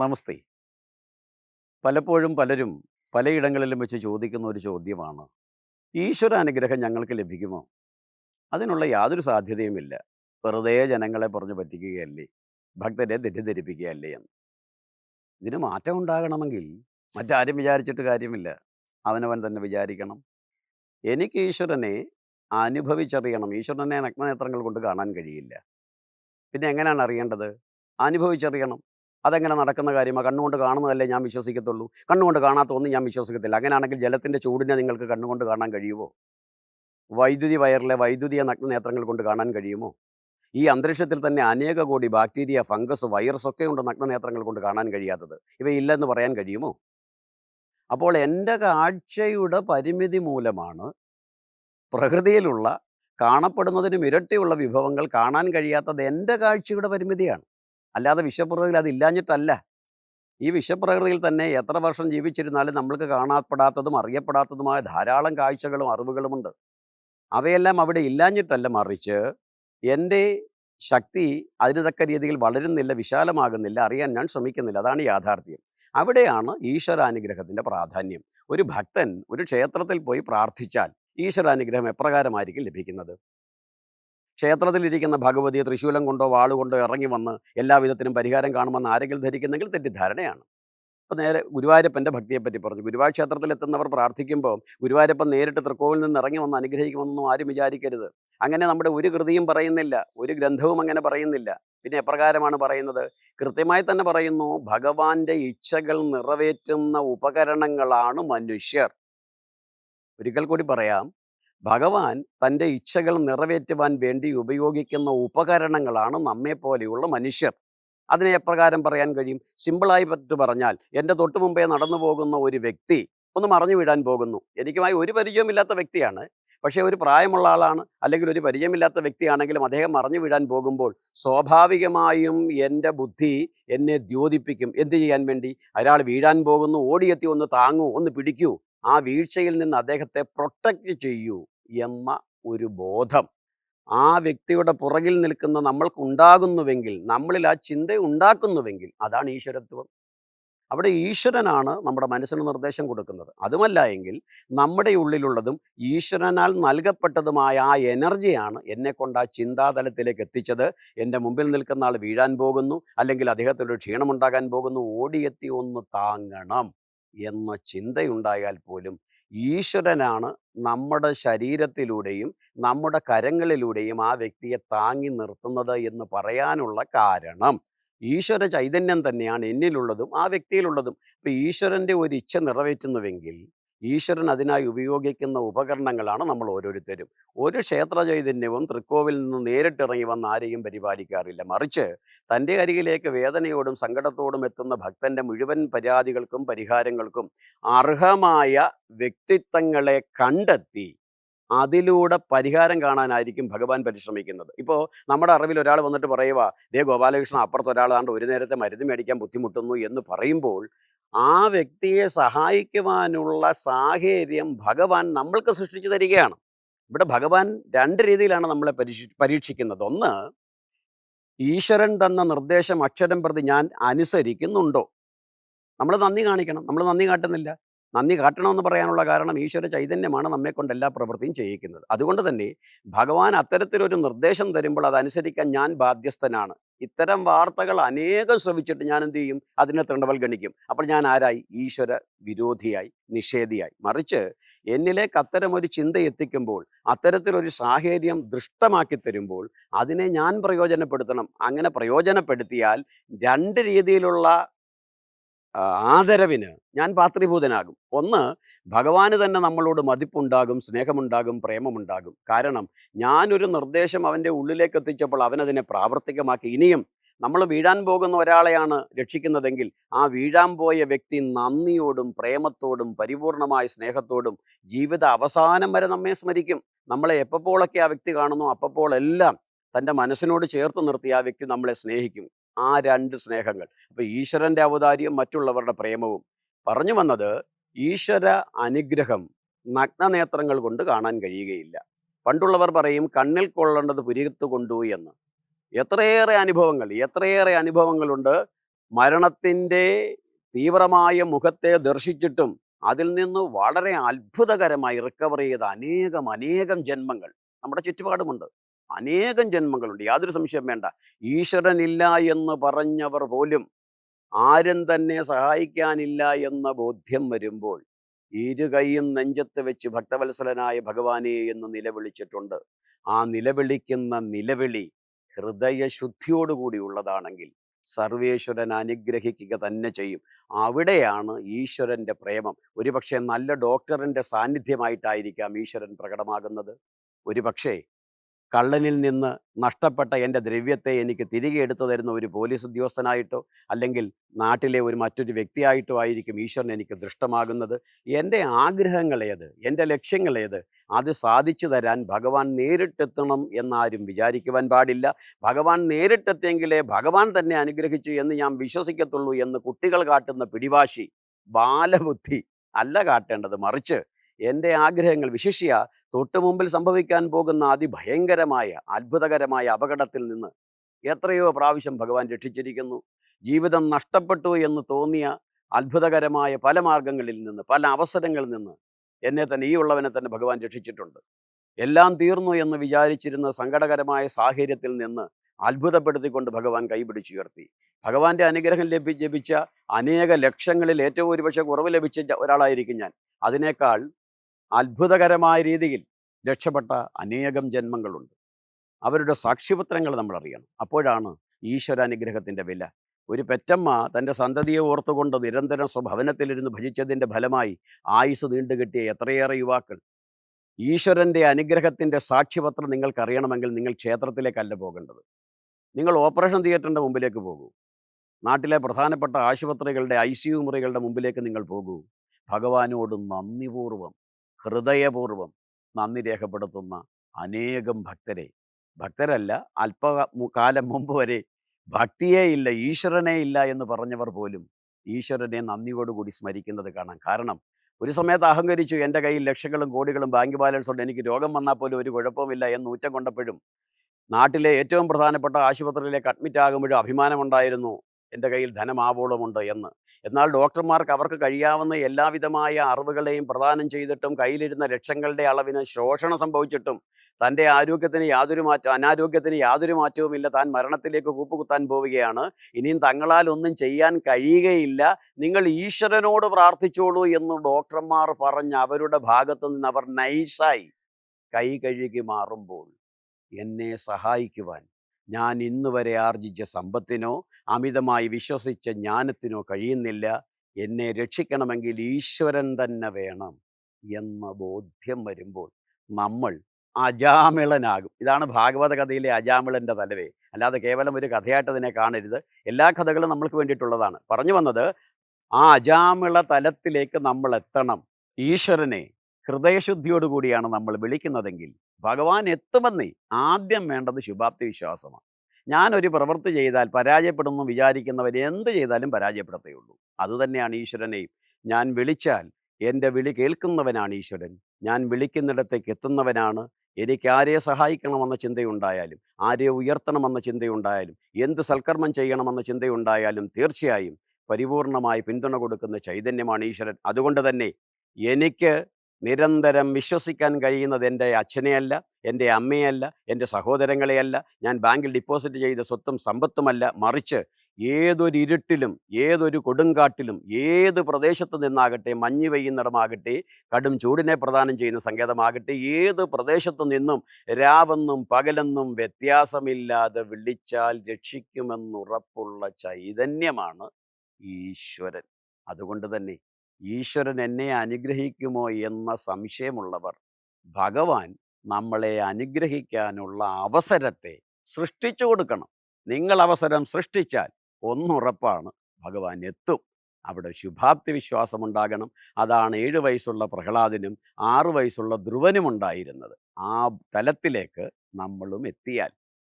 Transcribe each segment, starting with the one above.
നമസ്തേ. പലപ്പോഴും പലരും പലയിടങ്ങളിലും വെച്ച് ചോദിക്കുന്ന ഒരു ചോദ്യമാണ് ഈശ്വര അനുഗ്രഹം ഞങ്ങൾക്ക് ലഭിക്കുമോ? അതിനുള്ള യാതൊരു സാധ്യതയുമില്ല വെറുതെ ജനങ്ങളെ പറഞ്ഞു പറ്റിക്കുകയല്ലേ ഭക്തരെ തെറ്റിദ്ധരിപ്പിക്കുകയല്ലേ എന്ന്. ഇതിന് മാറ്റം ഉണ്ടാകണമെങ്കിൽ മറ്റാരും വിചാരിച്ചിട്ട് കാര്യമില്ല. അവനവൻ തന്നെ വിചാരിക്കണം. എനിക്ക് ഈശ്വരനെ അനുഭവിച്ചറിയണം. ഈശ്വരനെ നഗ്നനേത്രങ്ങൾ കൊണ്ട് കാണാൻ കഴിയില്ല. പിന്നെ എങ്ങനെയാണ് അറിയേണ്ടത്? അനുഭവിച്ചറിയണം. അതെങ്ങനെ നടക്കുന്ന കാര്യമാണ് കണ്ണുകൊണ്ട് കാണുന്നതല്ലേ ഞാൻ വിശ്വസിക്കത്തുള്ളൂ. കണ്ണുകൊണ്ട് കാണാത്ത ഒന്നും ഞാൻ വിശ്വസിക്കത്തില്ല. അങ്ങനെയാണെങ്കിൽ ജലത്തിന്റെ ചൂടിനെ നിങ്ങൾക്ക് കണ്ണുകൊണ്ട് കാണാൻ കഴിയുമോ? വൈദ്യുതി വയറിലെ വൈദ്യുതിയെ നഗ്നനേത്രങ്ങൾ കൊണ്ട് കാണാൻ കഴിയുമോ? ഈ അന്തരീക്ഷത്തിൽ തന്നെ അനേക കോടി ബാക്ടീരിയ ഫംഗസ് വൈറസ് ഒക്കെ ഉണ്ട് നഗ്നനേത്രങ്ങൾ കൊണ്ട് കാണാൻ കഴിയാത്തത്. ഇവയില്ലെന്ന് പറയാൻ കഴിയുമോ? അപ്പോൾ എന്റെ കാഴ്ചയുടെ പരിമിതി മൂലമാണ് പ്രകൃതിയിലുള്ള കാണപ്പെടുന്നതിനും ഇരട്ടിയുള്ള വിഭവങ്ങൾ കാണാൻ കഴിയാത്തത് എന്റെ കാഴ്ചയുടെ പരിമിതിയാണ്. അല്ലാതെ വിശ്വപ്രകൃതിയിൽ അതില്ലാഞ്ഞിട്ടല്ല ഈ വിശ്വപ്രകൃതിയിൽ തന്നെ എത്ര വർഷം ജീവിച്ചിരുന്നാലും നമ്മൾക്ക് കാണപ്പെടാത്തതും അറിയപ്പെടാത്തതുമായ ധാരാളം കാഴ്ചകളും അറിവുകളുമുണ്ട്. അവയെല്ലാം അവിടെ ഇല്ലാഞ്ഞിട്ടല്ല മറിച്ച് എന്റെ ശക്തി അതിന് തക്ക രീതിയിൽ വളരുന്നില്ല വിശാലമാകുന്നില്ല അറിയാൻ ഞാൻ ശ്രമിക്കുന്നില്ല. അതാണ് യാഥാർത്ഥ്യം. അവിടെയാണ് ഈശ്വരാനുഗ്രഹത്തിന്റെ പ്രാധാന്യം. ഒരു ഭക്തൻ ഒരു ക്ഷേത്രത്തിൽ പോയി പ്രാർത്ഥിച്ചാൽ ഈശ്വരാനുഗ്രഹം എപ്രകാരമായിരിക്കും ലഭിക്കുന്നത്? ക്ഷേത്രത്തിലിരിക്കുന്ന ഭഗവതിയെ തൃശൂലം കൊണ്ടോ വാളുകൊണ്ടോ ഇറങ്ങി വന്ന് എല്ലാവിധത്തിനും പരിഹാരം കാണുമെന്ന് ആരെങ്കിലും ധരിക്കുന്നെങ്കിൽ തെറ്റിദ്ധാരണയാണ്. അപ്പോൾ നേരെ ഗുരുവായൂരപ്പന്റെ ഭക്തിയെപ്പറ്റി പറഞ്ഞു. ഗുരുവായൂർ ക്ഷേത്രത്തിൽ എത്തുന്നവർ പ്രാർത്ഥിക്കുമ്പോൾ ഗുരുവായൂരപ്പൻ നേരിട്ട് തൃക്കോവിൽ നിന്ന് ഇറങ്ങി വന്ന് അനുഗ്രഹിക്കുമെന്നൊന്നും ആരും വിചാരിക്കരുത്. അങ്ങനെ നമ്മുടെ ഒരു കൃതിയും പറയുന്നില്ല ഒരു ഗ്രന്ഥവും അങ്ങനെ പറയുന്നില്ല. പിന്നെ എപ്രകാരമാണ് പറയുന്നത്? കൃത്യമായി തന്നെ പറയുന്നു ഭഗവാന്റെ ഇച്ഛകൾ നിറവേറ്റുന്ന ഉപകരണങ്ങളാണ് മനുഷ്യർ. ഒരിക്കൽ കൂടി പറയാം ഭഗവാൻ തന്റെ ഇച്ഛകൾ നിറവേറ്റുവാൻ വേണ്ടി ഉപയോഗിക്കുന്ന ഉപകരണങ്ങളാണ് നമ്മെപ്പോലെയുള്ള മനുഷ്യർ. അതിനെ എപ്രകാരം പറയാൻ കഴിയും? സിമ്പിളായി പറ്റു പറഞ്ഞാൽ എന്റെ തൊട്ടു മുമ്പേ നടന്നു പോകുന്ന ഒരു വ്യക്തി ഒന്ന് മറഞ്ഞു വീഴാൻ പോകുന്നു. എനിക്കുമായി ഒരു പരിചയമില്ലാത്ത വ്യക്തിയാണ്. പക്ഷേ ഒരു പ്രായമുള്ള ആളാണ്. അല്ലെങ്കിൽ ഒരു പരിചയമില്ലാത്ത വ്യക്തിയാണെങ്കിലും അദ്ദേഹം മറഞ്ഞു വീഴാൻ പോകുമ്പോൾ സ്വാഭാവികമായും എന്റെ ബുദ്ധി എന്നെ ദ്യോതിപ്പിക്കും. എന്ത് ചെയ്യാൻ വേണ്ടി? അയാൾ വീഴാൻ പോകുന്നു. ഓടിയെത്തി ഒന്ന് താങ്ങൂ. ഒന്ന് പിടിക്കൂ. ആ വീഴ്ചയിൽ നിന്ന് അദ്ദേഹത്തെ പ്രൊട്ടക്റ്റ് ചെയ്യൂ എന്ന ഒരു ബോധം. ആ വ്യക്തിയുടെ പുറകിൽ നിൽക്കുന്ന നമ്മൾക്കുണ്ടാകുന്നുവെങ്കിൽ നമ്മളിൽ ആ ചിന്ത ഉണ്ടാക്കുന്നുവെങ്കിൽ അതാണ് ഈശ്വരത്വം. അവിടെ ഈശ്വരനാണ് നമ്മുടെ മനസ്സിന് നിർദ്ദേശം കൊടുക്കുന്നത്. അതുമല്ല എങ്കിൽ നമ്മുടെ ഉള്ളിലുള്ളതും ഈശ്വരനാൽ നൽകപ്പെട്ടതുമായ ആ എനർജിയാണ് എന്നെ കൊണ്ട് ആ ചിന്താതലത്തിലേക്ക് എത്തിച്ചത്. എന്റെ മുമ്പിൽ നിൽക്കുന്ന ആൾ വീഴാൻ പോകുന്നു അല്ലെങ്കിൽ അദ്ദേഹത്തിനൊരു ക്ഷീണമുണ്ടാകാൻ പോകുന്നു. ഓടിയെത്തി ഒന്ന് താങ്ങണം. എന്ന ചിന്തയുണ്ടായാൽ പോലും ഈശ്വരനാണ് നമ്മുടെ ശരീരത്തിലൂടെയും നമ്മുടെ കരങ്ങളിലൂടെയും ആ വ്യക്തിയെ താങ്ങി നിർത്തുന്നത് എന്ന് പറയാനുള്ള കാരണം. ഈശ്വര ചൈതന്യം തന്നെയാണ് എന്നിലുള്ളതും ആ വ്യക്തിയിലുള്ളതും. ഇപ്പം ഈശ്വരന്റെ ഒരു ഇച്ഛ നിറവേറ്റുന്നുവെങ്കിൽ ഈശ്വരൻ അതിനായി ഉപയോഗിക്കുന്ന ഉപകരണങ്ങളാണ് നമ്മൾ ഓരോരുത്തരും. ഒരു ക്ഷേത്ര ചൈതന്യവും തൃക്കോവിൽ നിന്ന് നേരിട്ടിറങ്ങി വന്ന് ആരെയും പരിപാലിക്കാറില്ല. മറിച്ച് തന്റെ അരികിലേക്ക് വേദനയോടും സങ്കടത്തോടും എത്തുന്ന ഭക്തന്റെ മുഴുവൻ പരാതികൾക്കും പരിഹാരങ്ങൾക്കും അർഹമായ വ്യക്തിത്വങ്ങളെ കണ്ടെത്തി അതിലൂടെ പരിഹാരം കാണാനായിരിക്കും ഭഗവാൻ പരിശ്രമിക്കുന്നത്. ഇപ്പോൾ നമ്മുടെ അറിവിൽ ഒരാൾ വന്നിട്ട് പറയുക ദേ ഗോപാലകൃഷ്ണൻ അപ്പുറത്ത് ഒരാളാണ്ട് ഒരു നേരത്തെ മരുന്ന് മേടിക്കാൻ ബുദ്ധിമുട്ടുന്നു എന്ന് പറയുമ്പോൾ ആ വ്യക്തിയെ സഹായിക്കുവാനുള്ള സാഹചര്യം ഭഗവാൻ നമ്മൾക്ക് സൃഷ്ടിച്ചു തരികയാണ്. ഇവിടെ ഭഗവാൻ രണ്ട് രീതിയിലാണ് നമ്മളെ പരീക്ഷ പരീക്ഷിക്കുന്നത്. ഒന്ന് ഈശ്വരൻ തന്ന നിർദ്ദേശം അക്ഷരം പ്രതി ഞാൻ അനുസരിക്കുന്നുണ്ടോ? നമ്മൾ നന്ദി കാണിക്കണം. നമ്മൾ നന്ദി കാട്ടുന്നില്ല. നന്ദി കാട്ടണമെന്ന് പറയാനുള്ള കാരണം ഈശ്വര ചൈതന്യമാണ് നമ്മെക്കൊണ്ട് എല്ലാ പ്രവൃത്തിയും ചെയ്യിക്കുന്നത്. അതുകൊണ്ട് തന്നെ ഭഗവാൻ അത്തരത്തിലൊരു നിർദ്ദേശം തരുമ്പോൾ അതനുസരിക്കാൻ ഞാൻ ബാധ്യസ്ഥനാണ്. ഇത്തരം വാർത്തകൾ അനേകം ശ്രവിച്ചിട്ട് ഞാൻ എന്ത് ചെയ്യും? അതിനെ തൃണവൽഗണിക്കും. അപ്പോൾ ഞാൻ ആരായി? ഈശ്വര വിരോധിയായി നിഷേധിയായി. മറിച്ച് എന്നിലേക്ക് ഒരു ചിന്ത എത്തിക്കുമ്പോൾ അത്തരത്തിലൊരു സാഹചര്യം ദൃഷ്ടമാക്കി തരുമ്പോൾ അതിനെ ഞാൻ പ്രയോജനപ്പെടുത്തണം. അങ്ങനെ പ്രയോജനപ്പെടുത്തിയാൽ രണ്ട് രീതിയിലുള്ള ആദരവിന് ഞാൻ പാത്രീഭൂതനാകും. ഒന്ന് ഭഗവാന് തന്നെ നമ്മളോട് മതിപ്പുണ്ടാകും സ്നേഹമുണ്ടാകും പ്രേമമുണ്ടാകും. കാരണം ഞാനൊരു നിർദ്ദേശം അവന്റെ ഉള്ളിലേക്ക് എത്തിച്ചപ്പോൾ അവനതിനെ പ്രാവർത്തികമാക്കി. ഇനിയും നമ്മൾ വീഴാൻ പോകുന്ന ഒരാളെയാണ് രക്ഷിക്കുന്നതെങ്കിൽ ആ വീഴാൻ പോയ വ്യക്തി നന്ദിയോടും പ്രേമത്തോടും പരിപൂർണമായ സ്നേഹത്തോടും ജീവിത അവസാനം വരെ നമ്മെ സ്മരിക്കും. നമ്മളെ എപ്പോഴൊക്കെ ആ വ്യക്തി കാണുന്നു അപ്പോൾ എല്ലാം തന്റെ മനസ്സിനോട് ചേർത്ത് നിർത്തി ആ വ്യക്തി നമ്മളെ സ്നേഹിക്കും. ആ രണ്ട് സ്നേഹങ്ങൾ. അപ്പൊ ഈശ്വരന്റെ ഔദാര്യം മറ്റുള്ളവരുടെ പ്രേമവും. പറഞ്ഞു വന്നത് ഈശ്വര അനുഗ്രഹം നഗ്നനേത്രങ്ങൾ കൊണ്ട് കാണാൻ കഴിയുകയില്ല. പണ്ടുള്ളവർ പറയും കണ്ണിൽ കൊള്ളേണ്ടത് പുരികത്ത് കൊണ്ടു എന്ന്. എത്രയേറെ അനുഭവങ്ങൾ എത്രയേറെ അനുഭവങ്ങളുണ്ട്. മരണത്തിന്റെ തീവ്രമായ മുഖത്തെ ദർശിച്ചിട്ടും അതിൽ നിന്ന് വളരെ അത്ഭുതകരമായി റിക്കവർ ചെയ്ത അനേകം അനേകം ജന്മങ്ങൾ നമ്മുടെ ചുറ്റുപാടുമുണ്ട്. അനേകം ജന്മങ്ങളുണ്ട്. യാതൊരു സംശയം വേണ്ട. ഈശ്വരനില്ല എന്ന് പറഞ്ഞവർ പോലും ആരും തന്നെ സഹായിക്കാനില്ല എന്ന ബോധ്യം വരുമ്പോൾ ഇരു കൈയും നെഞ്ചത്ത് വെച്ച് ഭക്തവത്സലനായ ഭഗവാനെ എന്ന് നിലവിളിച്ചിട്ടുണ്ട്. ആ നിലവിളിക്കുന്ന നിലവിളി ഹൃദയശുദ്ധിയോടുകൂടി ഉള്ളതാണെങ്കിൽ സർവേശ്വരൻ അനുഗ്രഹിക്കുക തന്നെ ചെയ്യും. അവിടെയാണ് ഈശ്വരന്റെ പ്രേമം. ഒരുപക്ഷെ നല്ല ഡോക്ടറിന്റെ സാന്നിധ്യമായിട്ടായിരിക്കാം ഈശ്വരൻ പ്രകടമാകുന്നത്. ഒരുപക്ഷെ കള്ളനിൽ നിന്ന് നഷ്ടപ്പെട്ട എന്റെ ദ്രവ്യത്തെ എനിക്ക് തിരികെ എടുത്തു തരുന്ന ഒരു പോലീസ് ഉദ്യോഗസ്ഥനായിട്ടോ അല്ലെങ്കിൽ നാട്ടിലെ ഒരു മറ്റൊരു വ്യക്തിയായിട്ടോ ആയിരിക്കും ഈശ്വരൻ എനിക്ക് ദൃഷ്ടമാകുന്നത്. എന്റെ ആഗ്രഹങ്ങളേത് എന്റെ ലക്ഷ്യങ്ങളേത് അത് സാധിച്ചു തരാൻ ഭഗവാൻ നേരിട്ടെത്തണം എന്നാരും വിചാരിക്കുവാൻ പാടില്ല. ഭഗവാൻ നേരിട്ടെത്തിയെങ്കിലേ ഭഗവാൻ തന്നെ അനുഗ്രഹിച്ചു എന്ന് ഞാൻ വിശ്വസിക്കത്തുള്ളൂ എന്ന് കുട്ടികൾ കാട്ടുന്ന പിടിവാശി ബാലബുദ്ധി അല്ല കാട്ടേണ്ടത്. മറിച്ച് എന്റെ ആഗ്രഹങ്ങൾ വിശിഷ്യ തൊട്ടു മുമ്പിൽ സംഭവിക്കാൻ പോകുന്ന അതിഭയങ്കരമായ അത്ഭുതകരമായ അപകടത്തിൽ നിന്ന് എത്രയോ പ്രാവശ്യം ഭഗവാൻ രക്ഷിച്ചിരിക്കുന്നു. ജീവിതം നഷ്ടപ്പെട്ടു എന്ന് തോന്നിയ അത്ഭുതകരമായ പല മാർഗങ്ങളിൽ നിന്ന് പല അവസരങ്ങളിൽ നിന്ന് എന്നെ തന്നെ ഈ ഉള്ളവനെ തന്നെ ഭഗവാൻ രക്ഷിച്ചിട്ടുണ്ട്. എല്ലാം തീർന്നു എന്ന് വിചാരിച്ചിരുന്ന സങ്കടകരമായ സാഹചര്യത്തിൽ നിന്ന് അത്ഭുതപ്പെടുത്തിക്കൊണ്ട് ഭഗവാൻ കൈപിടിച്ചുയർത്തി ഭഗവാന്റെ അനുഗ്രഹം ലഭി ലഭിച്ച അനേക ലക്ഷങ്ങളിൽ ഏറ്റവും ഒരുപക്ഷെ കുറവ് ലഭിച്ച ഒരാളായിരിക്കും ഞാൻ. അതിനേക്കാൾ അത്ഭുതകരമായ രീതിയിൽ രക്ഷപ്പെട്ട അനേകം ജന്മങ്ങളുണ്ട്. അവരുടെ സാക്ഷ്യപത്രങ്ങൾ നമ്മൾ അറിയണം. അപ്പോഴാണ് ഈശ്വരാനുഗ്രഹത്തിന്റെ വില. ഒരു പെറ്റമ്മ തന്റെ സന്തതിയെ ഓർത്തുകൊണ്ട് നിരന്തരം സ്വഭവനത്തിലിരുന്ന് ഭജിച്ചതിന്റെ ഫലമായി ആയുസ് നീണ്ടുകിട്ടിയ എത്രയേറെ യുവാക്കൾ. ഈശ്വരന്റെ അനുഗ്രഹത്തിന്റെ സാക്ഷ്യപത്രം നിങ്ങൾക്കറിയണമെങ്കിൽ നിങ്ങൾ ക്ഷേത്രത്തിലേക്കല്ല പോകേണ്ടത്. നിങ്ങൾ ഓപ്പറേഷൻ തിയേറ്ററിന്റെ മുമ്പിലേക്ക് പോകൂ. നാട്ടിലെ പ്രധാനപ്പെട്ട ആശുപത്രികളുടെ ഐ സി യു മുറികളുടെ മുമ്പിലേക്ക് നിങ്ങൾ പോകൂ. ഭഗവാനോട് നന്ദിപൂർവം ഹൃദയപൂർവം നന്ദി രേഖപ്പെടുത്തുന്ന അനേകം ഭക്തരെ. ഭക്തരല്ല അല്പ കാലം മുമ്പ് വരെ ഭക്തിയേ ഇല്ല ഈശ്വരനേ ഇല്ല എന്ന് പറഞ്ഞവർ പോലും ഈശ്വരനെ നന്ദിയോടുകൂടി സ്മരിക്കുന്നത് കാണാം. കാരണം ഒരു സമയത്ത് അഹങ്കരിച്ചു എന്റെ കയ്യിൽ ലക്ഷങ്ങളും കോടികളും ബാങ്ക് ബാലൻസ് ഉണ്ട് എനിക്ക് രോഗം വന്നാൽ പോലും ഒരു കുഴപ്പമില്ല എന്ന് ഊറ്റം കൊണ്ടപ്പോഴും നാട്ടിലെ ഏറ്റവും പ്രധാനപ്പെട്ട ആശുപത്രിയിലേക്ക് അഡ്മിറ്റ് ആകുമ്പോഴും അഭിമാനമുണ്ടായിരുന്നു. എന്റെ കയ്യിൽ ധനമാവോളമുണ്ട് എന്ന്. എന്നാൽ ഡോക്ടർമാർക്ക് അവർക്ക് കഴിയാവുന്ന എല്ലാവിധമായ അറിവുകളെയും പ്രദാനം ചെയ്തിട്ടും കയ്യിലിരുന്ന ലക്ഷങ്ങളുടെ അളവിന് ശോഷണം സംഭവിച്ചിട്ടും തന്റെ ആരോഗ്യത്തിന് യാതൊരു മാറ്റം അനാരോഗ്യത്തിന് യാതൊരു മാറ്റവുമില്ല. താൻ മരണത്തിലേക്ക് കൂപ്പുകുത്താൻ പോവുകയാണ്. ഇനിയും തങ്ങളാൽ ഒന്നും ചെയ്യാൻ കഴിയുകയില്ല. നിങ്ങൾ ഈശ്വരനോട് പ്രാർത്ഥിച്ചോളൂ എന്ന് ഡോക്ടർമാർ പറഞ്ഞ് അവരുടെ ഭാഗത്തു നിന്ന് അവർ നൈസായി കൈ കഴുകി മാറുമ്പോൾ എന്നെ സഹായിക്കുവാൻ ഞാൻ ഇന്ന് വരെ ആർജിച്ച സമ്പത്തിനോ അമിതമായി വിശ്വസിച്ച ജ്ഞാനത്തിനോ കഴിയുന്നില്ല. എന്നെ രക്ഷിക്കണമെങ്കിൽ ഈശ്വരൻ തന്നെ വേണം എന്ന ബോധ്യം വരുമ്പോൾ നമ്മൾ അജാമിളനാകും. ഇതാണ് ഭാഗവത കഥയിലെ അജാമിളന്റെ തലവേ. അല്ലാതെ കേവലം ഒരു കഥയായിട്ട് അതിനെ കാണരുത്. എല്ലാ കഥകളും നമ്മൾക്ക് വേണ്ടിയിട്ടുള്ളതാണ്. പറഞ്ഞു വന്നത് ആ അജാമിള തലത്തിലേക്ക് നമ്മൾ എത്തണം ഈശ്വരനെ ഹൃദയശുദ്ധിയോടുകൂടിയാണ് നമ്മൾ വിളിക്കുന്നതെങ്കിൽ ഭഗവാൻ എത്തുമെന്നേ ആദ്യം വേണ്ടത് ശുഭാപ്തി വിശ്വാസമാണ്. ഞാനൊരു പ്രവൃത്തി ചെയ്താൽ പരാജയപ്പെടുന്നു വിചാരിക്കുന്നവർ എന്ത് ചെയ്താലും പരാജയപ്പെടത്തേയുള്ളൂ. അതുതന്നെയാണ് ഈശ്വരനെയും. ഞാൻ വിളിച്ചാൽ എന്റെ വിളി കേൾക്കുന്നവനാണ് ഈശ്വരൻ. ഞാൻ വിളിക്കുന്നിടത്തേക്ക് എത്തുന്നവനാണ്. എനിക്ക് ആരെ സഹായിക്കണമെന്ന ചിന്തയുണ്ടായാലും ആരെ ഉയർത്തണമെന്ന ചിന്തയുണ്ടായാലും എന്ത് സൽക്കർമ്മം ചെയ്യണമെന്ന ചിന്തയുണ്ടായാലും തീർച്ചയായും പരിപൂർണമായി പിന്തുണ കൊടുക്കുന്ന ചൈതന്യമാണ് ഈശ്വരൻ. അതുകൊണ്ട് തന്നെ എനിക്ക് നിരന്തരം വിശ്വസിക്കാൻ കഴിയുന്നത് എന്റെ അച്ഛനെയല്ല എന്റെ അമ്മയല്ല എന്റെ സഹോദരങ്ങളെയല്ല. ഞാൻ ബാങ്കിൽ ഡിപ്പോസിറ്റ് ചെയ്ത സ്വത്തും സമ്പത്തുമല്ല. മറിച്ച് ഏതൊരു ഇരുട്ടിലും ഏതൊരു കൊടുങ്കാട്ടിലും ഏത് പ്രദേശത്ത് നിന്നാകട്ടെ മഞ്ഞ് പെയ്യുന്നിടമാകട്ടെ കടും ചൂടിനെ പ്രദാനം ചെയ്യുന്ന സങ്കേതമാകട്ടെ ഏത് പ്രദേശത്തു നിന്നും രാവെന്നും പകലെന്നും വ്യത്യാസമില്ലാതെ വിളിച്ചാൽ രക്ഷിക്കുമെന്നുറപ്പുള്ള ചൈതന്യമാണ് ഈശ്വരൻ. അതുകൊണ്ട് തന്നെ ഈശ്വരൻ എന്നെ അനുഗ്രഹിക്കുമോ എന്ന സംശയമുള്ളവർ ഭഗവാൻ നമ്മളെ അനുഗ്രഹിക്കാനുള്ള അവസരത്തെ സൃഷ്ടിച്ചു കൊടുക്കണം. നിങ്ങൾ അവസരം സൃഷ്ടിച്ചാൽ ഒന്നുറപ്പാണ് ഭഗവാൻ എത്തും. അവിടെ ശുഭാപ്തി വിശ്വാസമുണ്ടാകണം. അതാണ് ഏഴ് വയസ്സുള്ള പ്രഹ്ലാദിനും ആറു വയസ്സുള്ള ധ്രുവനും ഉണ്ടായിരുന്നത്. ആ തലത്തിലേക്ക് നമ്മളും എത്തിയാൽ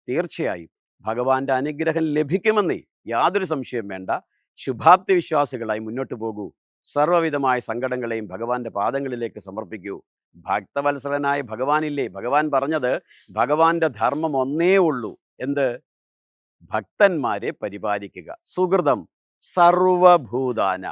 തീർച്ചയായും ഭഗവാന്റെ അനുഗ്രഹം ലഭിക്കുമെന്നേ യാതൊരു സംശയം വേണ്ട. ശുഭാപ്തി വിശ്വാസികളായി മുന്നോട്ട് പോകൂ. സർവവിധമായ സങ്കടങ്ങളെയും ഭഗവാന്റെ പാദങ്ങളിലേക്ക് സമർപ്പിക്കൂ. ഭക്തവത്സലനായ ഭഗവാനില്ലേ? ഭഗവാൻ പറഞ്ഞത് ഭഗവാന്റെ ധർമ്മം ഒന്നേ ഉള്ളൂ. എന്ത്? ഭക്തന്മാരെ പരിപാലിക്കുക. സുഹൃതം സർവഭൂതാന.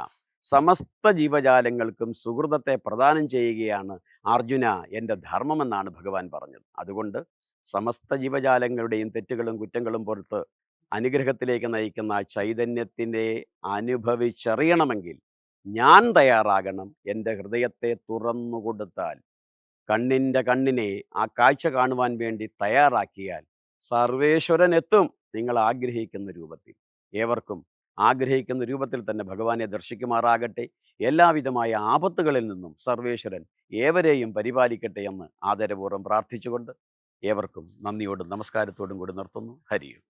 സമസ്ത ജീവജാലങ്ങൾക്കും സുഹൃതത്തെ പ്രദാനം ചെയ്യുകയാണ് അർജുന എന്റെ ധർമ്മമെന്നാണ് ഭഗവാൻ പറഞ്ഞത്. അതുകൊണ്ട് സമസ്ത ജീവജാലങ്ങളുടെയും തെറ്റുകളും കുറ്റങ്ങളും പുറത്ത് അനുഗ്രഹത്തിലേക്ക് നയിക്കുന്ന ചൈതന്യത്തിന്റെ അനുഭവിച്ചറിയണമെങ്കിൽ ഞാൻ തയ്യാറാകണം എന്റെ ഹൃദയത്തെ തുറന്നു കൊടുത്താൽ. കണ്ണിന്റെ കണ്ണിനെ ആ കാഴ്ച കാണുവാൻ വേണ്ടി തയ്യാറാക്കിയാൽ സർവേശ്വരൻ എത്തും നിങ്ങൾ ആഗ്രഹിക്കുന്ന രൂപത്തിൽ. ഏവർക്കും ആഗ്രഹിക്കുന്ന രൂപത്തിൽ തന്നെ ഭഗവാനെ ദർശിക്കുമാറാകട്ടെ. എല്ലാവിധമായ ആപത്തുകളിൽ നിന്നും സർവേശ്വരൻ ഏവരെയും പരിപാലിക്കട്ടെ എന്ന് ആദരപൂർവം പ്രാർത്ഥിച്ചുകൊണ്ട് ഏവർക്കും നന്ദിയോടും നമസ്കാരത്തോടും കൂടി നിർത്തുന്നു. ഹരിയും